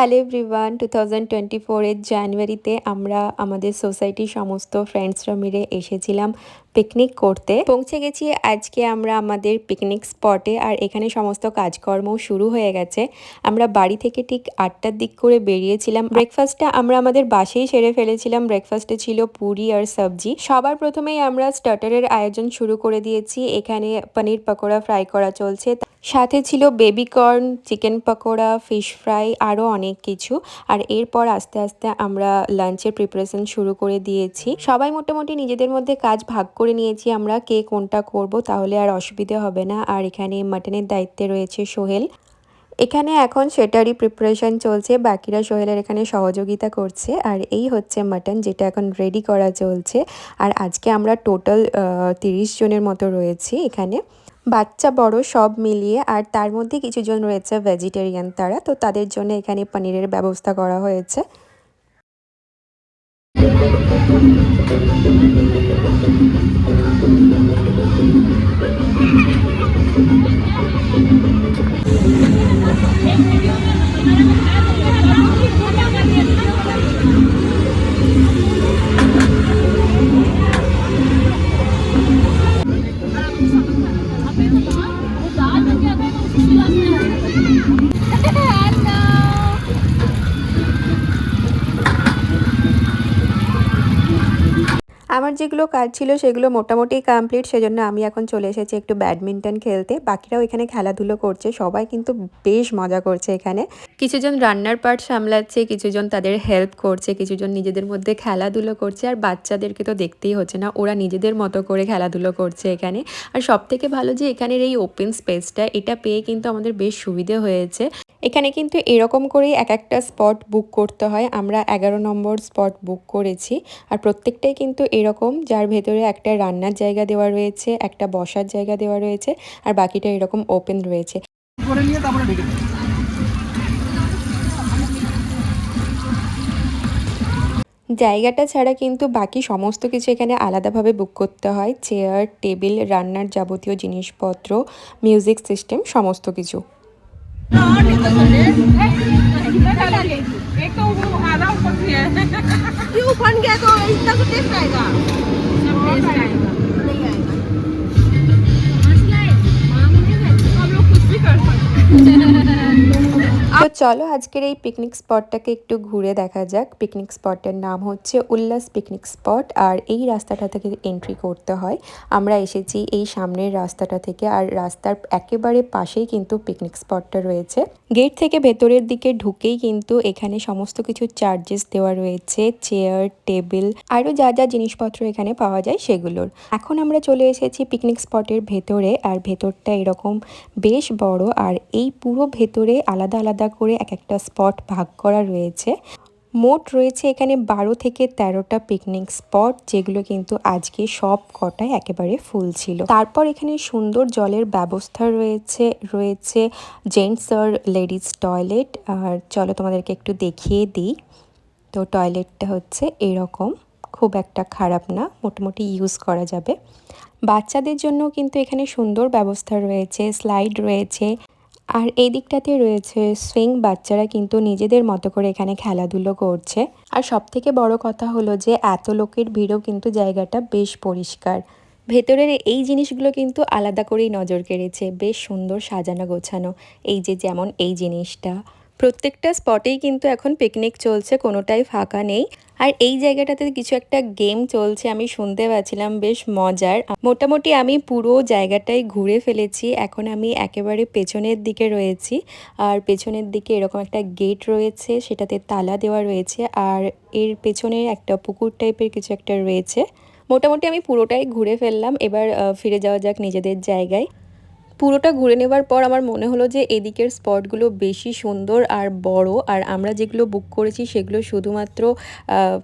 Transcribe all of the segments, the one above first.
Hello everyone two thousand twenty ফোরের জানুয়ারিতে আমরা আমাদের সোসাইটির সমস্ত ফ্রেন্ডসরা মিলে এসেছিলাম। পিকনিক করতে। পৌঁছে গেছি আজকে আমরা আমাদের পিকনিক স্পটে আর এখানে সমস্ত কাজকর্ম শুরু হয়ে গেছে। আমরা বাড়ি থেকে ঠিক আটটার দিক করে বেরিয়েছিলাম। ব্রেকফাস্টটা আমরা আমাদের বাসেই সেরে ফেলেছিলাম। ব্রেকফাস্টে ছিল পুরি আর সবজি। সবার প্রথমেই আমরা স্টার্টারের আয়োজন শুরু করে দিয়েছি। এখানে পনির পকোড়া ফ্রাই করা চলছে। সাথে ছিল baby corn chicken pakora fish fry আরও অনেক কিছু। আর এরপর আস্তে আস্তে আমরা লাঞ্চের প্রিপারেশন শুরু করে দিয়েছি। সবাই মোটামুটি নিজেদের মধ্যে কাজ ভাগ করে নিয়েছি আমরা কে কোনটা করব, তাহলে আর অসুবিধে হবে না। আর এখানে মাটনের দায়িত্বে রয়েছে সোহেল। এখানে এখন সেটারই প্রিপারেশন চলছে, বাকিরা সোহেলের এখানে সহযোগিতা করছে। আর এই হচ্ছে মাটন, যেটা এখন রেডি করা চলছে। আর আজকে আমরা টোটাল তিরিশ জনের মতো রয়েছি এখানে। বাচ্চা, বড় সব মিলিয়ে, আর তার মধ্যে কিছু জন রয়েছে ভেজিটেরিয়ান তারা, তো তাদের জন্য এখানে পনিরের ব্যবস্থা করা হয়েছে। Thank you. আমার যেগুলো কাজ ছিল সেগুলো মোটামুটি কমপ্লিট সেজন্য আমি এখন চলে এসেছি একটু ব্যাডমিন্টন খেলতে। বাকিরাও এখানে খেলাধুলো করছে, সবাই কিন্তু বেশ মজা করছে এখানে। কিছুজন রান্নার পার্ট সামলাচ্ছে, কিছুজন তাদের হেল্প করছে, কিছুজন নিজেদের মধ্যে খেলাধুলো করছে, আর বাচ্চাদেরকে তো দেখতেই হচ্ছে না, ওরা নিজেদের মতো করে খেলাধুলো করছে এখানে। আর সব থেকে ভালো যে এখানের এই ওপেন স্পেসটা এটা পেয়ে কিন্তু আমাদের বেশ সুবিধে হয়েছে। এখানে কিন্তু এরকম করেই এক একটা স্পট বুক করতে হয়। আমরা এগারো নম্বর স্পট বুক করেছি, আর প্রত্যেকটাই কিন্তু এরকম যার ভেতরে একটা রান্নার জায়গা দেওয়া রয়েছে একটা বসার জায়গা দেওয়া রয়েছে আর বাকিটা এরকম ওপেন রয়েছে। করে নিয়ে তারপরে ঢুকে জায়গাটা ছাড়া কিন্তু বাকি সমস্ত কিছু এখানে আলাদাভাবে বুক করতে হয়। চেয়ার টেবিল রান্নার যাবতীয় জিনিসপত্র মিউজিক সিস্টেম সমস্ত কিছু। 択撤いが。তো চলো আজকের এই পিকনিক স্পটটাকে একটু ঘুরে দেখা যাক। পিকনিক স্পটের নাম হচ্ছে উল্লাস পিকনিক স্পট আর এই রাস্তাটা থেকে এন্ট্রি করতে হয়। আমরা এসেছি এই সামনের রাস্তাটা থেকে আর রাস্তার একেবারে পাশেই কিন্তু পিকনিক স্পটটা রয়েছে। গেট থেকে ভেতরের দিকে ঢুকেই কিন্তু এখানে সমস্ত কিছু চার্জেস দেওয়া রয়েছে চেয়ার টেবিল আরও যা যা জিনিসপত্র এখানে পাওয়া যায় সেগুলোর। এখন আমরা চলে এসেছি পিকনিক স্পটের ভেতরে আর ভেতরটা এরকম বেশ বড় আর এই পুরো ভেতরে আলাদা আলাদা করে এক একটা স্পট ভাগ করা রয়েছে। মোট রয়েছে এখানে বারো থেকে তেরোটা পিকনিক স্পট যেগুলো কিন্তু আজকে সব কটায় একেবারে ফুল ছিল। তারপর এখানে সুন্দর জলের ব্যবস্থা রয়েছে রয়েছে জেন্টস আর লেডিস টয়লেট আর চলো তোমাদেরকে একটু দেখিয়ে দিই। তো টয়লেটটা হচ্ছে এরকম, খুব একটা খারাপ না, মোটামুটি ইউজ করা যাবে। বাচ্চাদের জন্য কিন্তু এখানে সুন্দর ব্যবস্থা রয়েছে স্লাইড রয়েছে। আর এই দিকটাতে রয়েছে সুইং বাচ্চারা কিন্তু নিজেদের মতো করে এখানে খেলাধুলো করছে। আর সব থেকে বড় কথা হলো যে এত লোকের ভিড়ও কিন্তু জায়গাটা বেশ পরিষ্কার। ভেতরের এই জিনিসগুলো কিন্তু আলাদা করেই নজর কেড়েছে। বেশ সুন্দর সাজানো গোছানো। এই যে যেমন এই জিনিসটা। প্রত্যেকটা স্পটেই কিন্তু এখন পিকনিক চলছে, কোনোটাই ফাঁকা নেই। আর এই জায়গাটাতে কিছু একটা গেম চলছে, আমি শুনতে পাচ্ছিলাম, বেশ মজার। মোটামুটি আমি পুরো জায়গাটাই ঘুরে ফেলেছি, এখন আমি একেবারে পেছনের দিকে রয়েছি। আর পেছনের দিকে এরকম একটা গেট রয়েছে, সেটাতে তালা দেওয়া রয়েছে, আর এর পেছনে একটা পুকুর টাইপের কিছু একটা রয়েছে। মোটামুটি আমি পুরোটাই ঘুরে ফেললাম, এবার ফিরে যাওয়া যাক নিজেদের জায়গায়। পুরোটা ঘুরে নেবার পর আমার মনে হলো যে এদিকের স্পটগুলো বেশি সুন্দর আর বড়, আর আমরা যেগুলো বুক করেছি সেগুলো শুধুমাত্র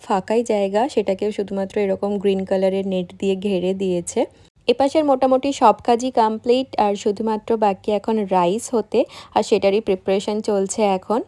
ফাঁকাই জায়গা, সেটাকেও শুধুমাত্র এরকম গ্রিন কালারের নেট দিয়ে ঘেরে দিয়েছে। এপাশের মোটামুটি সব কাজই কমপ্লিট আর শুধুমাত্র বাকি এখন রাইস হতে, আর সেটারই প্রিপারেশন চলছে এখন।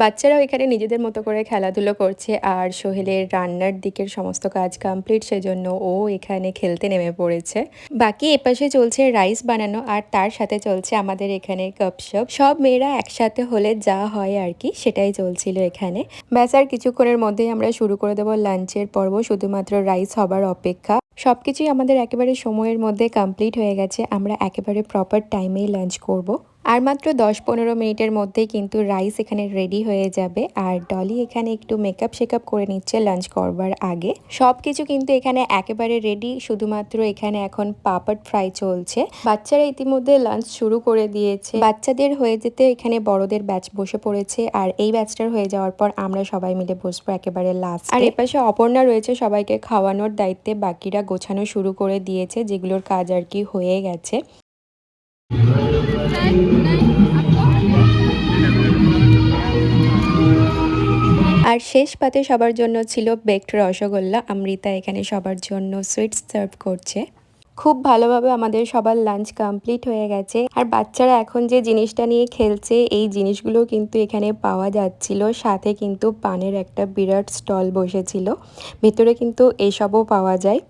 বাচ্চারাও এখানে নিজেদের মতো করে খেলাধুলো করছে আর সোহেলের রান্নার দিকের সমস্ত কাজ কমপ্লিট সেজন্য ও এখানে খেলতে নেমে পড়েছে। বাকি এপাশে চলছে রাইস বানানো আর তার সাথে চলছে আমাদের এখানে কাপশপ সব মেয়েরা একসাথে হলে যা হয় আর কি, সেটাই চলছিল এখানে। ব্যাস আর কিছুক্ষণের মধ্যেই আমরা শুরু করে দেবো লাঞ্চের পর্ব, শুধুমাত্র রাইস হবার অপেক্ষা। সবকিছুই আমাদের একেবারে সময়ের মধ্যে কমপ্লিট হয়ে গেছে, আমরা একেবারে প্রপার টাইমেই লাঞ্চ করব। আর মাত্র দশ পনেরো মিনিটের মধ্যেই কিন্তু রাইস এখানে রেডি হয়ে যাবে। আর ডলি এখানে একটু মেকআপ শেকআপ করে নিচ্ছে লাঞ্চ করবার আগে। সব কিছু কিন্তু এখানে একেবারে রেডি শুধুমাত্র এখানে এখন পাপড় ফ্রাই চলছে। বাচ্চারা ইতিমধ্যে লাঞ্চ শুরু করে দিয়েছে। বাচ্চাদের হয়ে যেতে এখানে বড়দের ব্যাচ বসে পড়েছে। আর এই ব্যাচটার হয়ে যাওয়ার পর আমরা সবাই মিলে বসবো একেবারে লাস্ট আর এপাশে অপর্ণা রয়েছে সবাইকে খাওয়ানোর দায়িত্বে। বাকিরা গোছানো শুরু করে দিয়েছে যেগুলোর কাজ আর কি হয়ে গেছে। আর শেষ পাতে সবার জন্য ছিল বেকড রসগোল্লা। অমৃতা এখানে সবার জন্য সুইটস সার্ভ করছে। খুব ভালোভাবে আমাদের সবার লাঞ্চ কমপ্লিট হয়ে গেছে। আর বাচ্চারা এখন যে জিনিসটা নিয়ে খেলছে, এই জিনিসগুলো কিন্তু এখানে পাওয়া যাচ্ছিল। সাথে কিন্তু পানের একটা বিরাট স্টল বসেছিল। ভিতরে কিন্তু এসবও পাওয়া যায়।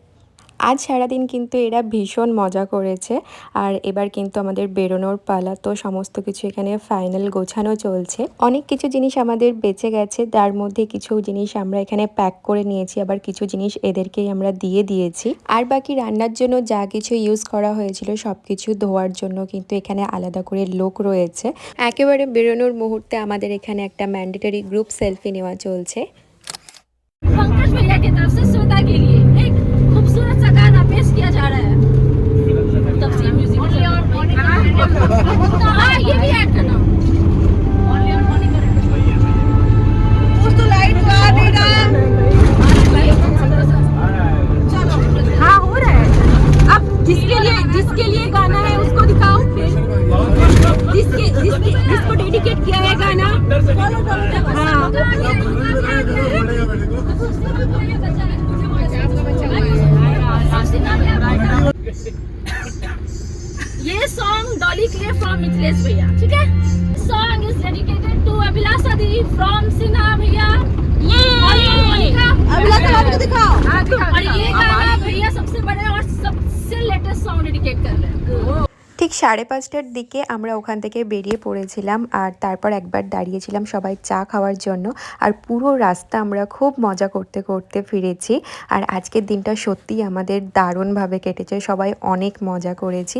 আজ সারাদিন কিন্তু এরা ভীষণ মজা করেছে। আর এবার কিন্তু আমাদের বেরোনোর পালা। তো সমস্ত কিছু এখানে ফাইনাল গোছানো চলছে। অনেক কিছু জিনিস আমাদের বেঁচে গেছে। তার মধ্যে কিছু জিনিস আমরা এখানে প্যাক করে নিয়েছি। আবার কিছু জিনিস এদেরকেই আমরা দিয়ে দিয়েছি। আর বাকি রান্নার জন্য যা কিছু ইউজ করা হয়েছিল সব কিছু ধোয়ার জন্য কিন্তু এখানে আলাদা করে লোক রয়েছে। একেবারে বেরোনোর মুহূর্তে আমাদের এখানে একটা ম্যান্ডেটরি গ্রুপ সেলফি নেওয়া চলছে। है गाना हाँ ये सॉन्ग डॉली के लिए फ्रॉम मिथिलेश भैया ठीक है? Song is dedicated to Abhilasha the from Sinha भैया। अभिलाषा को दिखाओ। और ये गाना भैया सबसे बड़े और सबसे लेटेस्ट सॉन्ग डेडिकेट कर रहे हैं। ঠিক সাড়ে পাঁচটার দিকে আমরা ওখান থেকে বেরিয়ে পড়েছিলাম আর তারপর একবার দাঁড়িয়েছিলাম সবাই চা খাওয়ার জন্য আর পুরো রাস্তা আমরা খুব মজা করতে করতে ফিরেছি। আর আজকের দিনটা সত্যিই আমাদের দারুণভাবে কেটেছে। সবাই অনেক মজা করেছি।